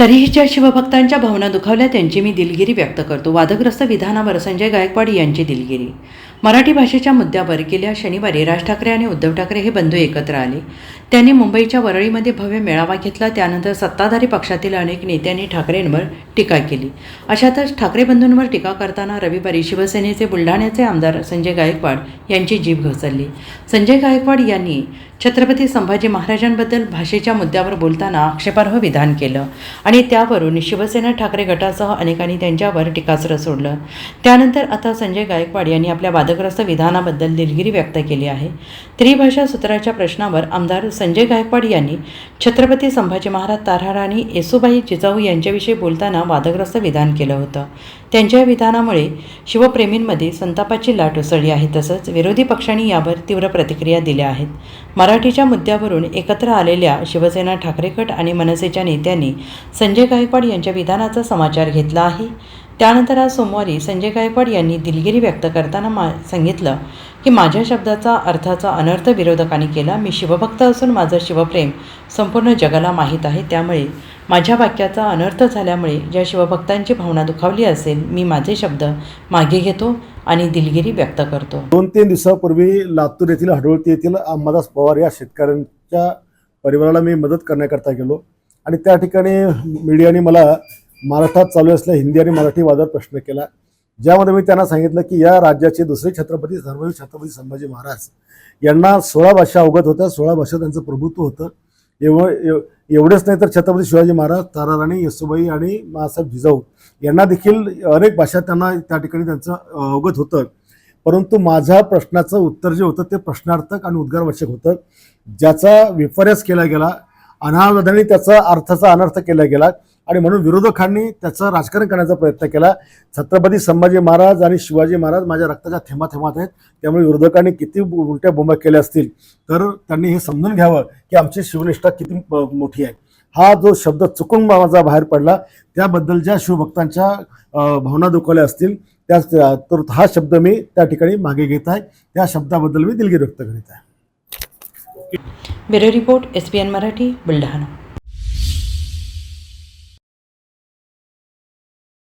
तरीही ज्या शिवभक्तांच्या भावना दुखावल्या त्यांची मी दिलगिरी व्यक्त करतो. वादग्रस्त विधानावर संजय गायकवाड यांची दिलगिरी. मराठी भाषेच्या मुद्द्यावर गेल्या शनिवारी राज ठाकरे आणि उद्धव ठाकरे हे बंधू एकत्र आले. त्यांनी मुंबईच्या वरळीमध्ये भव्य मेळावा घेतला. त्यानंतर सत्ताधारी पक्षातील अनेक नेत्यांनी ठाकरेंवर टीका केली. अशातच ठाकरे बंधूंवर टीका करताना रविवारी शिवसेनेचे बुलढाण्याचे आमदार संजय गायकवाड यांची जीभ घसरली. संजय गायकवाड यांनी छत्रपती संभाजी महाराजांबद्दल भाषेच्या मुद्द्यावर बोलताना आक्षेपार्ह विधान केलं आणि त्यावरून शिवसेना ठाकरे गटासह अनेकांनी त्यांच्यावर टीकास्त्र सोडलं. त्यानंतर आता संजय गायकवाड यांनी आपल्या वादग्रस्त विधानाबद्दल दिलगिरी व्यक्त केली आहे. त्रिभाषा सूत्राच्या प्रश्नावर आमदार संजय गायकवाड यांनी छत्रपती संभाजी महाराज ताऱ्हार आणि येसुबाई जिजाऊ यांच्याविषयी बोलताना वादग्रस्त विधान केलं होतं. त्यांच्या विधानामुळे शिवप्रेमींमध्ये संतापाची लाट उसळली आहे तसंच विरोधी पक्षांनी यावर तीव्र प्रतिक्रिया दिल्या आहेत. मराठीच्या मुद्द्यावरून एकत्र आलेल्या शिवसेना ठाकरे गट आणि मनसेच्या नेत्यांनी संजय गायकवाड यांच्या विधानाचा समाचार घेतला आहे. त्यानंतर आज सोमवारी संजय गायकवाड यांनी दिलगिरी व्यक्त करताना मा सांगितलं की माझ्या शब्दाचा अर्थाचा अनर्थ विरोधकांनी केला. मी शिवभक्त असून माझं शिवप्रेम संपूर्ण जगाला माहीत आहे. त्यामुळे माझ्या वाक्याचा अनर्थ झाल्यामुळे ज्या शिवभक्तांची भावना दुखावली असेल मी माझे शब्द मागे घेतो आणि दिलगिरी व्यक्त करतो. दोन तीन दिवसापूर्वी लातूर येथील हडवळती येथील अंबादास पवार या शेतकऱ्यांच्या परिवाराला मी मदत करण्याकरता गेलो. आणि त्या ठिकाणी मीडियाने मला महाराष्ट्रात चालू असलेल्या हिंदी आणि मराठी वादावर प्रश्न केला. ज्यामध्ये मी त्यांना सांगितलं की या राज्याचे दुसरे छत्रपती सर्व छत्रपती संभाजी महाराज यांना सोळा भाषा अवगत होत्या. सोळा भाषा त्यांचं प्रभुत्व होतं. एवढं एव- एवढेच नाही तर छत्रपती शिवाजी महाराज ताराराणी येसुबाई आणि मासाहेब जिजाऊ यांना देखील अनेक भाषा त्यांना त्या ठिकाणी त्यांचं अवगत होतं. परंतु माझ्या प्रश्नाचं उत्तर जे होतं ते प्रश्नार्थक आणि उद्गारवाचक होतं. ज्याचा विपर्यास केला गेला अनावधानी त्याचा अर्थाचा अनर्थ केला गेला आणि म्हणून विरोधकांनी त्याचं राजकारण करण्याचा प्रयत्न केला. छत्रपती संभाजी महाराज आणि शिवाजी महाराज माझ्या रक्ताच्या थेंबा थेंबात आहेत. त्यामुळे विरोधकांनी किती उलट्या बोंबा केल्या असतील तर त्यांनी हे समजून घ्यावं की आमची शिवनिष्ठा किती मोठी आहे. हा जो शब्द चुकून माझा बाहेर पडला त्याबद्दल ज्या शिवभक्तांच्या भावना दुखवल्या असतील त्या तर हा शब्द मी त्या ठिकाणी मागे घेत आहे. त्या शब्दाबद्दल मी दिलगिरी व्यक्त करीत आहे. Bureau report S P N Marathi Buldhana.